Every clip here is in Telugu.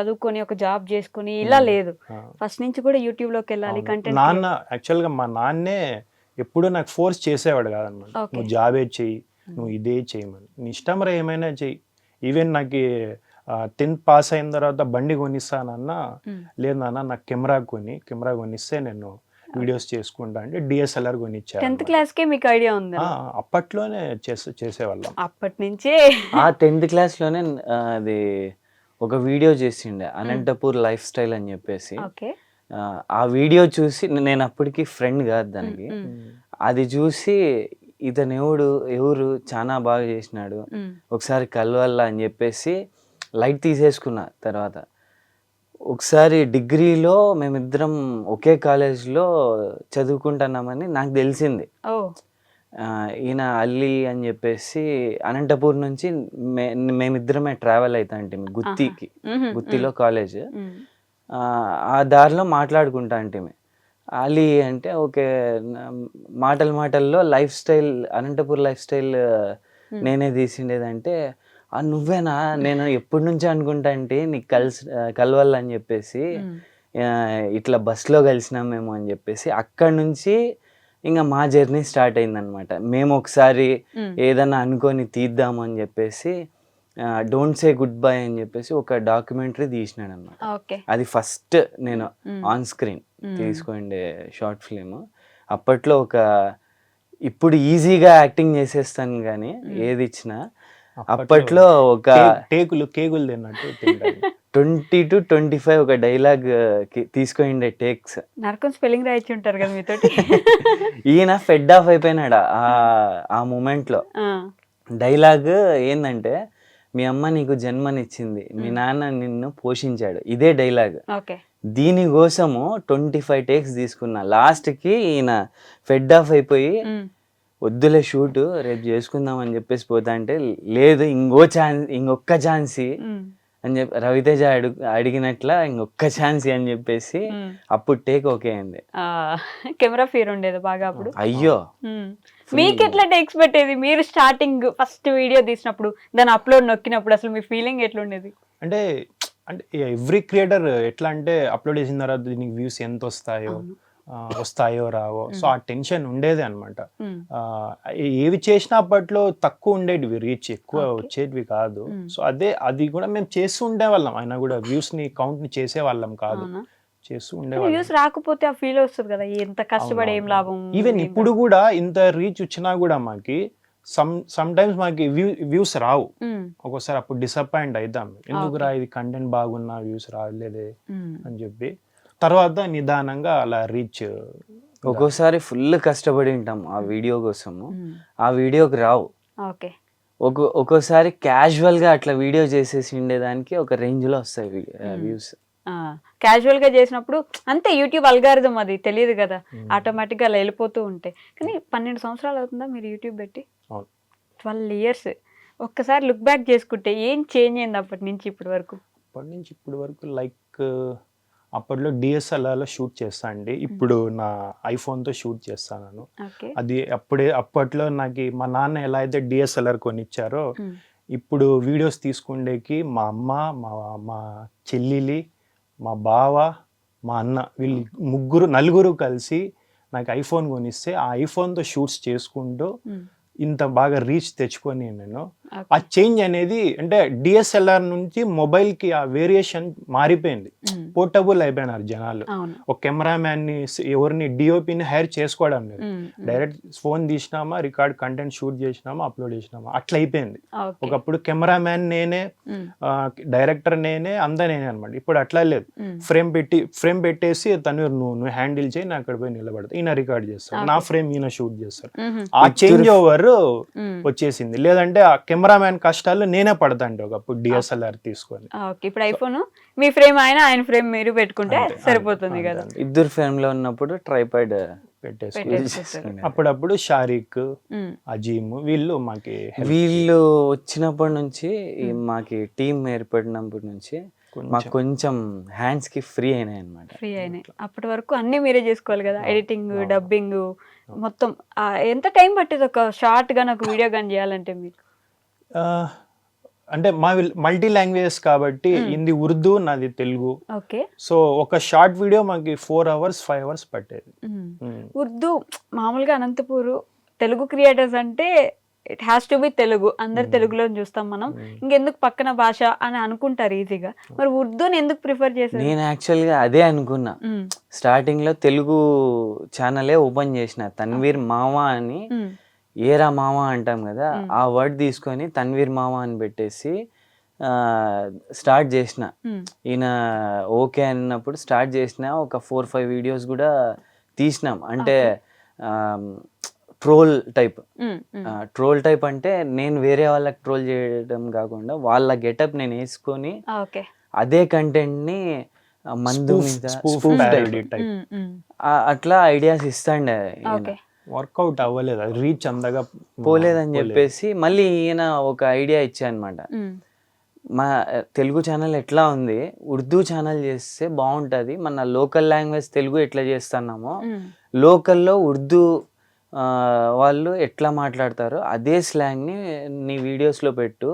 చదువుకొని ఒక జాబ్ చేసుకొని ఇలా లేదు. ఫస్ట్ నుంచి కూడా యూట్యూబ్లోకి వెళ్ళాలి. కంటెంట్ నాన్న యాక్చువల్గా మా నాన్నే ఎప్పుడు నాకు ఫోర్స్ చేసేవాడు కాదనమాట. Okay. నువ్వు జాబే చెయ్యి నువ్వు ఇదే చేయమని. నీ ఇష్టం రా ఏమైనా చెయ్యి. ఈవెన్ నాకు టెన్త్ పాస్ అయిన తర్వాత బండి కొనిస్తానన్నా లేదు నాన్న నాకు కెమెరా కొని కెమెరా కొనిస్తే నేను వీడియోస్ చేసుకుంటా అంటే డిఎస్ఎల్ఆర్ కొనిచ్చారు టెన్త్ క్లాస్ కే మీకు ఐడియా ఉంది అప్పట్లోనే చేసే చేసేవాళ్ళం. అప్పటి నుంచే ఆ టెన్త్ క్లాస్లోనే అది ఒక వీడియో చేసిండే అనంతపూర్ లైఫ్ స్టైల్ అని చెప్పేసి. ఆ, వీడియో చూసి నేను అప్పటికి ఫ్రెండ్ కాదు దానికి. అది చూసి ఇతను ఎవడు ఎవరు చాలా బాగా చేసినాడు ఒకసారి కలవాల అని చెప్పేసి లైట్ తీసేసుకున్నా తర్వాత. ఒకసారి డిగ్రీలో మేమిద్దరం ఒకే కాలేజ్లో చదువుకుంటున్నామని నాకు తెలిసింది. ఈయన అల్లి అని చెప్పేసి అనంతపూర్ నుంచి మే మేమిద్దరమే ట్రావెల్ అవుతా గుత్తికి. గుత్తిలో కాలేజ్ ఆ, దారిలో మాట్లాడుకుంటా అంటే అలీ అంటే ఓకే మాటల మాటల్లో lifestyle Anantapur lifestyle నేనే తీసిండేదంటే "ఆ, నువ్వేనా? నేను ఎప్పటి నుంచి అనుకుంటా అంటే నీకు కలిసి కలవాలని చెప్పేసి ఇట్లా బస్లో కలిసినామేమో అని చెప్పేసి అక్కడ నుంచి ఇంకా మా జర్నీ స్టార్ట్ అయిందనమాట మేము ఒకసారి ఏదన్నా అనుకొని తీద్దాము అని చెప్పేసి డోంట్ సే గుడ్ బై అని చెప్పేసి ఒక డాక్యుమెంటరీ తీసినాడు అనమాట ఓకే. అది ఫస్ట్ నేను ఆన్ స్క్రీన్ తీసుకోండే షార్ట్ ఫిలిం అప్పట్లో ఒక ఇప్పుడు ఈజీగా యాక్టింగ్ చేసేస్తాను కానీ ఏది ఇచ్చినా అప్పట్లో ఒక కే- టేకులు కేకులు తిన్నట్టు. ట్వంటీ టు ట్వంటీ ఫైవ్ ఒక డైలాగ్ తీసుకోండే టేక్స్ నరకం స్పెల్లింగ్ రాయించి ఉంటారు కదా మీతోటి? ఈయన ఫెడ్ ఆఫ్ అయిపోయినాడు ఆ- ఆ మూమెంట్లో ఆ, డైలాగ్ ఏంటంటే మీ అమ్మ నీకు జన్మనిచ్చింది. మీ నాన్న నిన్ను పోషించాడు. ఇదే డైలాగ్ దీనికోసము ట్వంటీ ఫైవ్ టేక్స్ తీసుకున్నా. లాస్ట్కి ఈయన ఫెడ్ ఆఫ్ అయిపోయి వద్దులే షూట్ రేపు చేసుకుందాం అని చెప్పేసి పోతా అంటే లేదు ఇంకో ఛాన్స్ ఇంకొక్క ఛాన్సీ. అని చెప్పి రవితేజ అడుగు అడిగినట్ల ఇంకొక్క ఛాన్సీ అని చెప్పేసి. అప్పుడు టేక్ ఓకే అయింది ఆ, కెమెరా ఫీర్ ఉండేది బాగా అప్పుడు. అయ్యో. మీకు ఎట్లా టేక్స్ పెట్టేది? మీరు స్టార్టింగ్ ఫస్ట్ వీడియో తీసినప్పుడు దాని అప్లోడ్ నొక్కినప్పుడు అసలు మీ ఫీలింగ్ ఎట్లుండేది అంటే అంటే ఎవ్రీ క్రియేటర్ ఎట్లా అంటే అప్లోడ్ చేసిన తర్వాత దీనికి వ్యూస్ ఎంత వస్తాయో. వస్తాయో రావో. సో ఆ టెన్షన్ ఉండేది అనమాట ఏవి చేసినా అప్పట్లో తక్కువ ఉండేటివి రీచ్ ఎక్కువ. వచ్చేటివి కాదు. సో అదే అది కూడా మేము చేస్తూ ఉండేవాళ్ళం. అయినా కూడా వ్యూస్ని కౌంట్ని చేసేవాళ్ళం కాదు. చేస్తూ ఉండేవాళ్ళం. వ్యూస్ రాకపోతే ఆ ఫీల్ వస్తుంది కదా ఎంత కష్టపడి ఏం లాభం ఈవెన్ ఇప్పుడు కూడా ఇంత రీచ్ వచ్చినా కూడా మాకి సమ్ సమ్ టైమ్స్ మాకి వ్యూ వ్యూస్ రావు. ఒక్కోసారి అప్పుడు డిసప్పాయింట్ అవుతాం. ఎందుకు. రా ఇది కంటెంట్ బాగున్నా వ్యూస్ రాలేదే అని చెప్పి. తర్వాత నిదానంగా అలా రీచ్ ఒక్కోసారి ఫుల్ కష్టపడి ఉంటాం ఆ వీడియో కోసము. ఆ వీడియోకి రావు. ఓకే. ఒక్కో ఒక్కోసారి క్యాజువల్గా అట్లా వీడియో చేసేసి ఉండేదానికి ఒక రేంజ్లో వస్తాయి వ్యూస్. క్యాజువల్గా చేసినప్పుడు అంతే యూట్యూబ్ అల్గారిథం అది తెలియదు కదా. ఆటోమేటిక్గా అలా వెళ్ళిపోతూ ఉంటాయి కానీ పన్నెండు సంవత్సరాలు అవుతుందా మీరు యూట్యూబ్ పెట్టి. Twelve years. ఒక్కసారి లుక్ బ్యాక్ చేసుకుంటే ఏం చేంజ్ అయింది అప్పటి నుంచి ఇప్పటి వరకు? అప్పటి నుంచి ఇప్పటి వరకు లైక్ అప్పట్లో డిఎస్ఎల్ఆర్లో షూట్ చేస్తా అండి. ఇప్పుడు నా ఐఫోన్తో షూట్ చేస్తాను. అది అప్పుడే అప్పట్లో నాకు మా నాన్న ఎలా అయితే డిఎస్ఎల్ఆర్ కొనిచ్చారో ఇప్పుడు వీడియోస్ తీసుకుండేకి మా అమ్మ మా మా చెల్లిలి మా బావ మా అన్న వీళ్ళు ముగ్గురు నలుగురు కలిసి నాకు ఐఫోన్ కొనిస్తే ఆ ఐఫోన్తో షూట్స్ చేసుకుంటూ ఇంత బాగా రీచ్ తెచ్చుకొని నేను. ఆ చేంజ్ అనేది అంటే డిఎస్ఎల్ఆర్ నుంచి మొబైల్కి ఆ వేరియేషన్ మారిపోయింది. పోర్టబుల్ అయిపోయినారు జనాలు. ఒక కెమెరామ్యాన్ని ఎవరిని డిఓపిని హైర్ చేసుకోవడం లేదు. డైరెక్ట్ ఫోన్ తీసినామా రికార్డ్ కంటెంట్ షూట్ చేసినామా అప్లోడ్ చేసినామా అట్లా అయిపోయింది. ఒకప్పుడు కెమెరామ్యాన్ నేనే డైరెక్టర్ నేనే అంతా నేనే అనమాట ఇప్పుడు అట్లా లేదు. ఫ్రేమ్ పెట్టి ఫ్రేమ్ పెట్టేసి తను నువ్వు నువ్వు హ్యాండిల్ చేయి నేను అక్కడ పోయి నిలబడతా. ఈయన రికార్డ్ చేస్తాను నా ఫ్రేమ్ ఈయన షూట్ చేస్తాను ఉమ్, ఆ చేంజ్ ఓవర్ ఉమ్. వచ్చేసింది. లేదంటే ఆ కెమెరామ్యాన్ కష్టాలు నేనే పడతాండి ఒకప్పుడు డిఎస్ఎల్ఆర్ తీసుకొని. ఓకే. ఇప్పుడు ఐఫోన్ మీ ఫ్రేమ్ ఆయన ఆయన ఫ్రేమ్ మీరు పెట్టుకుంటే సరిపోతుంది కదా. ఇద్దరు ఫ్రేమ్లో ఉన్నప్పుడు ట్రైపాడ్ పెట్టేసుకొని. అప్పుడప్పుడు షారిక్ అజీమ్ వీళ్ళు మాకి వీళ్ళు వచ్చినప్పటి నుంచి మాకి టీం ఏర్పడినప్పటి నుంచి. మాకు కొంచెం హ్యాండ్స్కి ఫ్రీ అయినాయి అనమాట ఫ్రీ అయినాయి. అప్పటి వరకు అన్ని మీరే చేసుకోవాలి కదా. ఎడిటింగ్ డబ్బింగ్ మొత్తం ఎంత టైం పట్టేది ఒక షార్ట్గా ఒక వీడియో గాని చేయాలంటే మీకు? అంటే మా మల్టీ లాంగ్వేజెస్ కాబట్టి హిందీ ఉర్దూ నాది తెలుగు. ఓకే. సో ఒక షార్ట్ వీడియో మాకు ఫోర్ అవర్స్ ఫైవ్ అవర్స్ పట్టేది. ఉర్దూ మామూలుగా అనంతపూర్ తెలుగు క్రియేటర్స్ అంటే it has to be Telugu. అందరు తెలుగులో చూస్తాం మనం. ఇంకెందుకు పక్కన భాష అని అనుకుంటారు ఈజీగా. మరి ఉర్దూని ఎందుకు ప్రిఫర్ చేశారు? నేను యాక్చువల్గా అదే అనుకున్నా. స్టార్టింగ్లో తెలుగు ఛానలే ఓపెన్ చేసిన. తన్వీర్ మామ అని ఏరా మామ అంటాం కదా ఆ వర్డ్ తీసుకొని తన్వీర్ మామ అని పెట్టేసి స్టార్ట్ చేసిన. ఈయన ఓకే అన్నప్పుడు స్టార్ట్ చేసిన. ఒక ఫోర్ ఫైవ్ వీడియోస్ కూడా తీసినాం. అంటే ట్రోల్ టైప్. ట్రోల్ టైప్ అంటే నేను వేరే వాళ్ళకి ట్రోల్ చేయడం కాకుండా వాళ్ళ గెటప్ నేను వేసుకొని అదే కంటెంట్ని మందు మీద అట్లా ఐడియాస్ ఇస్తాండే వర్కౌట్ అవ్వలేదు? రీచ్ అందగా పోలేదని చెప్పేసి మళ్ళీ ఈయన ఒక ఐడియా ఇచ్చా అనమాట మా తెలుగు ఛానల్ ఎట్లా ఉంది? ఉర్దూ ఛానల్ చేస్తే బాగుంటుంది. మన లోకల్ లాంగ్వేజ్ తెలుగు ఎట్లా చేస్తున్నామో లోకల్లో ఉర్దూ వాళ్ళు ఎట్లా మాట్లాడతారో అదే స్లాంగ్ని నీ వీడియోస్లో పెట్టు.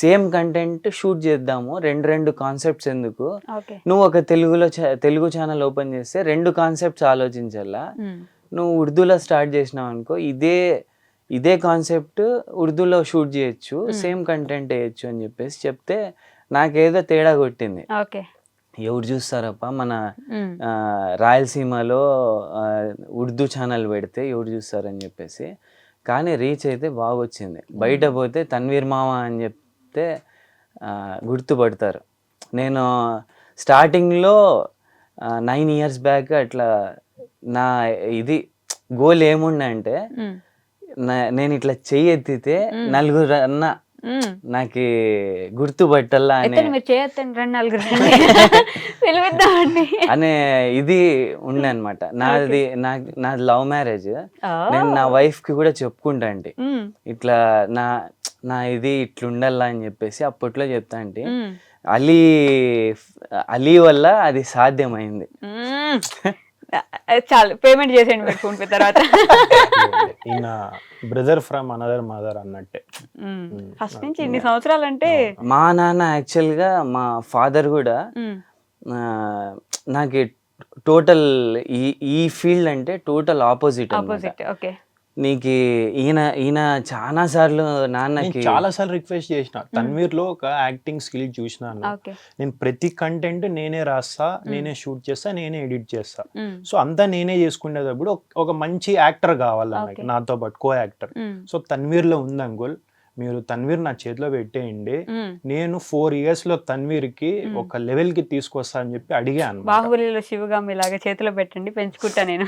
సేమ్ కంటెంట్ షూట్ చేద్దాము. రెండు రెండు కాన్సెప్ట్స్ ఎందుకు? నువ్వు ఒక తెలుగులో తెలుగు ఛానల్ ఓపెన్ చేస్తే రెండు కాన్సెప్ట్స్ ఆలోచించాలా? నువ్వు ఉర్దూలో స్టార్ట్ చేసినావు అనుకో ఇదే ఇదే కాన్సెప్ట్ ఉర్దూలో షూట్ చేయొచ్చు సేమ్ కంటెంట్ వేయచ్చు అని చెప్పేసి చెప్తే నాకేదో తేడా కొట్టింది. ఓకే. ఎవరు చూస్తారప్ప? మన రాయలసీమలో ఉర్దూ ఛానల్ పెడితే ఎవరు చూస్తారని చెప్పేసి. కానీ రీచ్ అయితే బాగా వచ్చింది బయట పోతే తన్వీర్ మామ అని చెప్తే గుర్తుపడతారు. నేను స్టార్టింగ్లో నైన్ ఇయర్స్ బ్యాక్ అట్లా నా ఇది గోల్ ఏముండే అంటే నేను ఇట్లా చెయ్యి ఎత్తితే నలుగురు అన్న. నాకు రండి. పిలిపిద్దామండి. అనే ఇది ఉండే అనమాట నాది నా నాది లవ్ మ్యారేజ్. నేను నా వైఫ్కి కూడా చెప్పుకుంటా ఉమ్, ఇట్లా నా నా ఇది ఇట్లుండాలా అని చెప్పేసి అప్పట్లో చెప్తా అంటే ఉమ్, అలీ అలీ వల్ల అది సాధ్యమైంది. చాలు. పేమెంట్ చేసేయండి మీరు ఫోన్ పే తర్వాత. ఈయన బ్రదర్ ఫ్రమ్ అనదర్ మదర్ అన్నట్టే. ఫస్ట్ నుంచి ఇన్ని సంవత్సరాలు అంటే మా నాన్న actual గా మా ఫాదర్ కూడా నాకు టోటల్ ఈ ఈ ఫీల్డ్ అంటే టోటల్ ఆపోజిట్ ఆపోజిట్. ఓకే. నీకు ఈయన ఈయన చాలా సార్లు నేను నాన్నకి చాలా సార్లు రిక్వెస్ట్ చేసిన. తన్వీర్లో ఒక యాక్టింగ్ స్కిల్ చూసినాను నేను ప్రతి కంటెంట్ నేనే రాస్తా నేనే షూట్ చేస్తా నేనే ఎడిట్ చేస్తా. సో అంతా నేనే చేసుకునేటప్పుడు ఒక- ఒక మంచి యాక్టర్ కావాలి. నాతో పాటు కో యాక్టర్. సో తన్వీర్లో ఉంది అంకుల్. మీరు తన్వీర్ నా చేతిలో పెట్టేయండి. నేను ఫోర్ ఇయర్స్లో తన్వీర్కి ఒక లెవెల్కి తీసుకొస్తా అని చెప్పి అడిగాను బాహుబలిలో శివగామి లాగా చేతిలో పెట్టండి పెంచుకుంటా నేను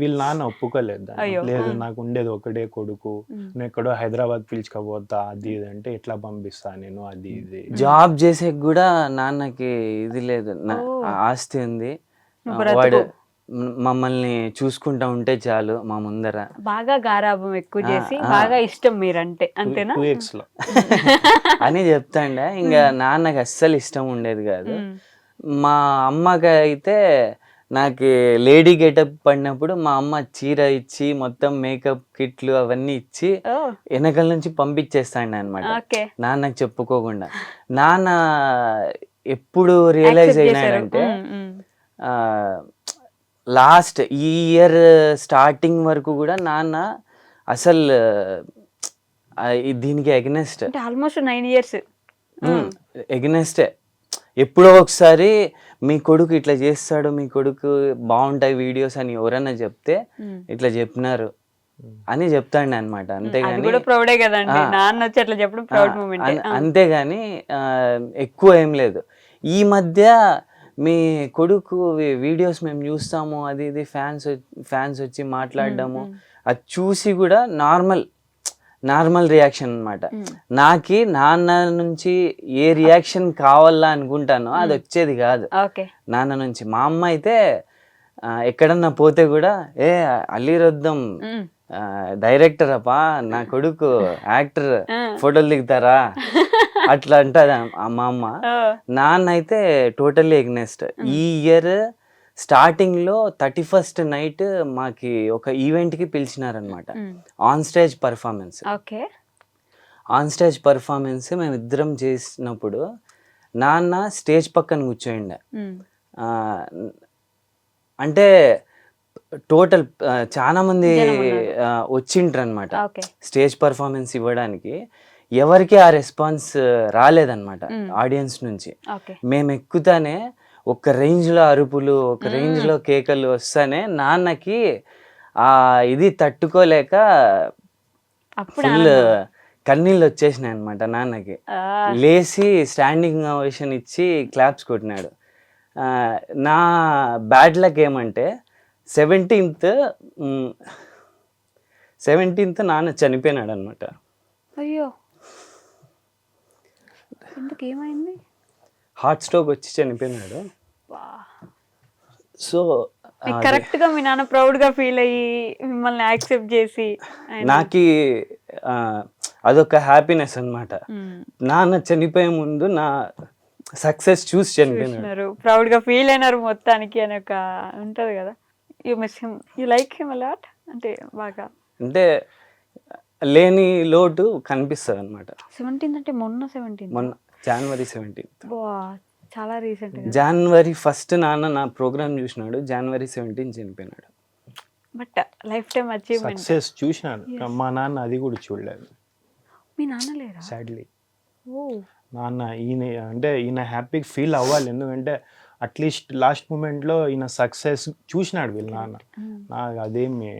వీళ్ళ నాన్న ఒప్పుకోలేదు. లేదు. నాకు ఉండేది ఒకటే కొడుకు. నేను ఎక్కడో హైదరాబాద్ పిలుచుకపోతా అది ఇది అంటే ఎట్లా పంపిస్తా నేను అది ఇది. జాబ్ చేసే కూడా నాన్నకి ఇది లేదు. ఆస్తి ఉంది. వాడు మమ్మల్ని చూసుకుంటా ఉంటే చాలు మా ముందర. బాగా గారాభం ఎక్కువ చేసి. బాగా ఇష్టం మీరంటే అంతేనా? లో. అని చెప్తాండే. ఇంకా నాన్నకి అస్సలు ఇష్టం ఉండేది కాదు. మా. అమ్మకి అయితే నాకు లేడీ గెటప్ పడినప్పుడు మా అమ్మ చీర ఇచ్చి మొత్తం మేకప్ కిట్లు అవన్నీ ఇచ్చి వెనకల నుంచి పంపించేస్తాండి అనమాట ఓకే. నాన్నకి చెప్పుకోకుండా. నాన్న ఎప్పుడు రియలైజ్. అయినాడంటే. లాస్ట్ ఈ ఇయర్ స్టార్టింగ్ వరకు కూడా నాన్న అసలు ఈ- దీనికి ఎగ్నెస్ట్ ఆల్మోస్ట్ నైన్ ఇయర్స్ ఎగ్నెస్టే ఎప్పుడో ఒకసారి మీ కొడుకు ఇట్లా చేస్తాడు మీ కొడుకు బాగుంటాయి వీడియోస్ అని ఎవరన్నా చెప్తే ఇట్లా చెప్పినారు అని చెప్తాండి అనమాట అంతేగాని అంతేగాని ఎక్కువ ఏం లేదు. ఈ మధ్య మీ కొడుకు వీడియోస్ మేము చూస్తాము అది ఇది ఫ్యాన్స్ ఫ్యాన్స్ వచ్చి మాట్లాడడము అది చూసి కూడా నార్మల్ నార్మల్ రియాక్షన్ అన్నమాట. నాకి నాన్న నుంచి ఏ రియాక్షన్ కావాలా అనుకుంటానో అది వచ్చేది కాదు. ఓకే. నాన్న నుంచి. మా అమ్మ అయితే ఎక్కడన్నా పోతే కూడా ఏ అల్లిరొద్దాం డైరెక్టర్ అప్పా నా కొడుకు యాక్టర్ ఫోటోలు దిగుతారా? అట్లా అంటది ఆ మా అమ్మ. నాన్న అయితే టోటల్లీ ఎగ్నెస్ట్ ఈ ఇయర్ స్టార్టింగ్లో థర్టీ ఫస్ట్ నైట్ మాకి ఒక ఈవెంట్కి పిలిచినారనమాట on stage performance okay. On stage performance మేము ఇద్దరం చేసినప్పుడు నాన్న స్టేజ్ పక్కన కూర్చోండే అంటే టోటల్ చాలా మంది వచ్చిండ్రు అనమాట స్టేజ్ పర్ఫార్మెన్స్ ఇవ్వడానికి. ఎవరికి ఆ రెస్పాన్స్ రాలేదన్నమాట. ఆడియన్స్ నుంచి. మేము ఎక్కుతానే ఒక రేంజ్లో అరుపులు ఒక రేంజ్లో కేకలు వస్తానే నాన్నకి ఆ ఇది తట్టుకోలేక ఫుల్ కన్నీళ్ళు వచ్చేసినాయి అనమాట నాన్నకి లేచి స్టాండింగ్ ఓవేషన్ ఇచ్చి క్లాప్స్ కొట్టినాడు. నా బ్యాడ్ లక్ ఏమంటే సెవెంటీన్త్ సెవెంటీన్త్ నాన్న చనిపోయినాడు అనమాట అయ్యో. ఎందుకు ఏమైంది హార్ట్ స్ట్రోక్ వచ్చి చనిపోయినాడు. సో కరెక్ట్గా మీ నాన్న ప్రౌడ్గా ఫీల్ అయ్యి మిమ్మల్ని యాక్సెప్ట్ చేసి నాకు అదొక హ్యాపీనెస్ అన్నమాట. ఉమ్, నాన్న చనిపోయే ముందు నా సక్సెస్ చూసి చనిపోయినాడు. చూసినారు. ప్రౌడ్గా ఫీల్ అయినారు మొత్తానికి అని ఒక ఉంటది కదా. You miss him you like him a lot అంటే బాగా. అంటే లేని లోటు కనిపిస్తుంది అనమాట సెవెంటీన్త్ అంటే మొన్న సెవెంటీన్త్ మొన్న జనవరి సెవెంటీన్త్ చాలా రీసెంట్గా జనవరి ఫస్ట్ నాన్న నా ప్రోగ్రామ్ చూసినాడు జనవరి సెవెంటీన్ చనిపోయినాడు. But life time achievement success చూసినాను మా నాన్న అది కూడా చూడలేదు. మీ నాన్న లేరా? సాడ్లీ ఓ. నాన్న ఈయన అంటే ఈయన హ్యాపీగా ఫీల్ అవ్వాలి ఎందుకంటే అట్లీస్ట్ లాస్ట్ మూమెంట్లో ఈయన సక్సెస్ చూసినాడు వీళ్ళ నాన్న. నాకు అదేమి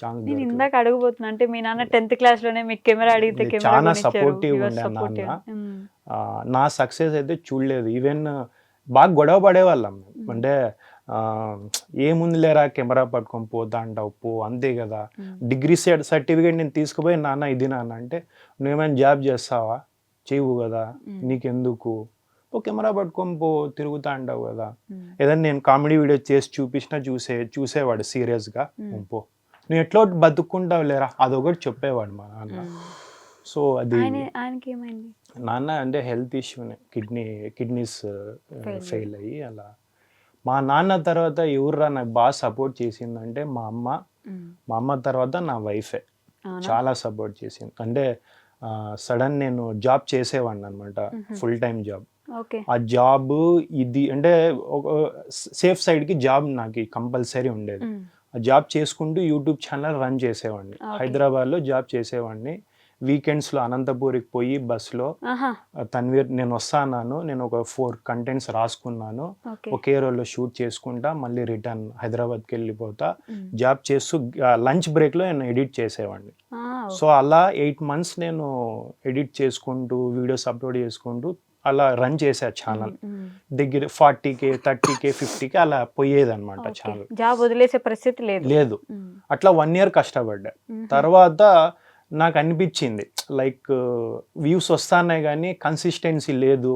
ఛాన్స్ నేను ఇందాక అడగబోతున్నా అంటే మీ నాన్న టెన్త్ క్లాస్లోనే మీకు కెమెరా అడిగితే కెమెరా చాలా was ఉండే. నాన్న. నా సక్సెస్ అయితే చూడలేదు. ఈవెన్ బాగా గొడవ పడేవాళ్ళం అంటే ఏముంది లేరా కెమెరా పట్టుకొని పోతా అంటావు పో అంతే కదా. డిగ్రీ సర్టిఫికేట్ నేను తీసుకుపోయి నాన్న ఇది నాన్న. అంటే నువ్వేమైనా జాబ్ చేస్తావా? చేయవు కదా. నీకెందుకు? ఓ కెమెరా పట్టుకొని పో తిరుగుతా అంటావు కదా. ఏదైనా నేను కామెడీ వీడియో చేసి చూపించినా చూసే చూసేవాడు సీరియస్గా. పో. నువ్వు ఎట్లా బతుక్కుంటావు లేరా? అదొకటి చెప్పేవాడు మా నాన్న. సో అది నాన్న అంటే హెల్త్ ఇష్యూనే కిడ్నీ కిడ్నీస్ ఫెయిల్ అయ్యి. అలా. మా నాన్న తర్వాత ఎవర్రా నాకు బాగా సపోర్ట్ చేసిందంటే మా అమ్మ. మా అమ్మ తర్వాత నా వైఫే? చాలా సపోర్ట్ చేసింది. అంటే సడన్ నేను జాబ్ చేసేవాడిని అనమాట ఫుల్ టైం జాబ్. ఆ జాబ్ ఇది అంటే ఒక సేఫ్ సైడ్కి జాబ్ నాకు కంపల్సరీ ఉండేది. జాబ్ చేసుకుంటూ యూట్యూబ్ ఛానల్ రన్ చేసేవాడిని. హైదరాబాద్లో జాబ్ చేసేవాడిని. వీకెండ్స్లో అనంతపూర్కి పోయి బస్సులో తన్వీర్ నేను వస్తాను నేను ఒక ఫోర్ కంటెంట్స్ రాసుకున్నాను. ఒకే రోజులో షూట్ చేసుకుంటా మళ్ళీ రిటర్న్ హైదరాబాద్కి వెళ్ళిపోతా. జాబ్ చేస్తూ లంచ్ బ్రేక్లో నేను ఎడిట్ చేసేవాడిని. సో అలా ఎయిట్ మంత్స్ నేను ఎడిట్ చేసుకుంటూ వీడియోస్ అప్లోడ్ చేసుకుంటూ అలా రన్ చేసా ఛానల్. దగ్గర ఫార్టీకే థర్టీకే ఫిఫ్టీకే అలా పోయేది అనమాట. ఛానల్ జాబ్ వదిలేసే పరిస్థితి లేదు లేదు. అట్లా వన్ ఇయర్ కష్టపడ్డా. తర్వాత నాకు అనిపించింది లైక్ వ్యూస్ వస్తున్నాయి కానీ కన్సిస్టెన్సీ లేదు.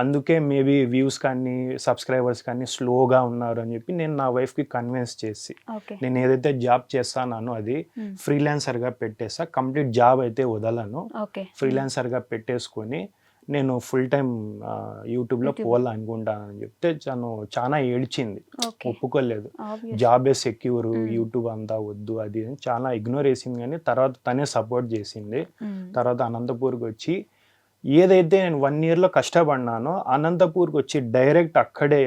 అందుకే మేబీ వ్యూస్ కానీ సబ్స్క్రైబర్స్ కానీ స్లోగా ఉన్నారు అని చెప్పి నేను నా వైఫ్కి కన్విన్స్ చేసి నేను ఏదైతే జాబ్ చేస్తానో అది. ఫ్రీలాన్సర్గా పెట్టేసా కంప్లీట్ జాబ్ అయితే వదలను ఫ్రీలాన్సర్గా పెట్టేసుకొని నేను ఫుల్ టైం యూట్యూబ్లో YouTube. పోవాలనుకుంటానని చెప్తే తను చాలా ఏడ్చింది ఒప్పుకోలేదు. జాబే సెక్యూర్. యూట్యూబ్ అంతా వద్దు అది చాలా ఇగ్నోర్ చేసింది కానీ తర్వాత తనే సపోర్ట్ చేసింది ఉమ్. తర్వాత అనంతపూర్కి వచ్చి ఏదైతే నేను వన్ ఇయర్లో కష్టపడినానో అనంతపూర్కి వచ్చి డైరెక్ట్ అక్కడే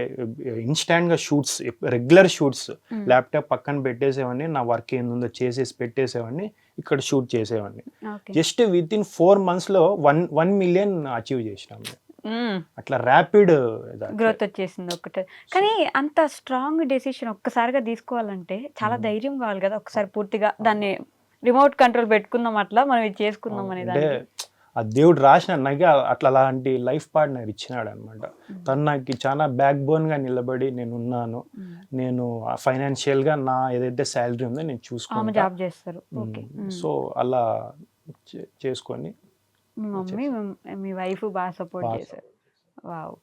ఇన్స్టాంట్గా షూట్స్ రెగ్యులర్ షూట్స్. ల్యాప్టాప్ పక్కన పెట్టేసేవాడిని నా వర్క్ ఏందో చేసేసి పెట్టేసేవాడిని ఇక్కడ షూట్ చేసేవాడిని. జస్ట్ విత్ ఇన్ ఫోర్ మంత్స్లో వన్ వన్ మిలియన్ అచీవ్ చేసినాం. ఉమ్. అట్లా ర్యాపిడ్ గ్రోత్ వచ్చేసింది ఒకటే కానీ అంత స్ట్రాంగ్ డెసిషన్ ఒక్కసారిగా తీసుకోవాలంటే చాలా ధైర్యం కావాలి కదా ఒకసారి పూర్తిగా దాన్ని రిమోట్ కంట్రోల్ పెట్టుకుందాం అట్లా మనం ఇది చేసుకుందాం అనే అంటే దానికి. ఆ దేవుడు రాసిన నాకు అట్లా అలాంటి లైఫ్ పార్ట్నర్ ఇచ్చినాడు అనమాట తను నాకు చాలా బ్యాక్ బోన్గా నిలబడి నేను ఉన్నాను. నేను ఫైనాన్షియల్గా నా ఏదైతే శాలరీ ఉందో నేను ఉమ్. సో అలా చేసుకొని మీ మమ్మీ మీ వైఫ్ బాగా సపోర్ట్ చేశారు. వావ్.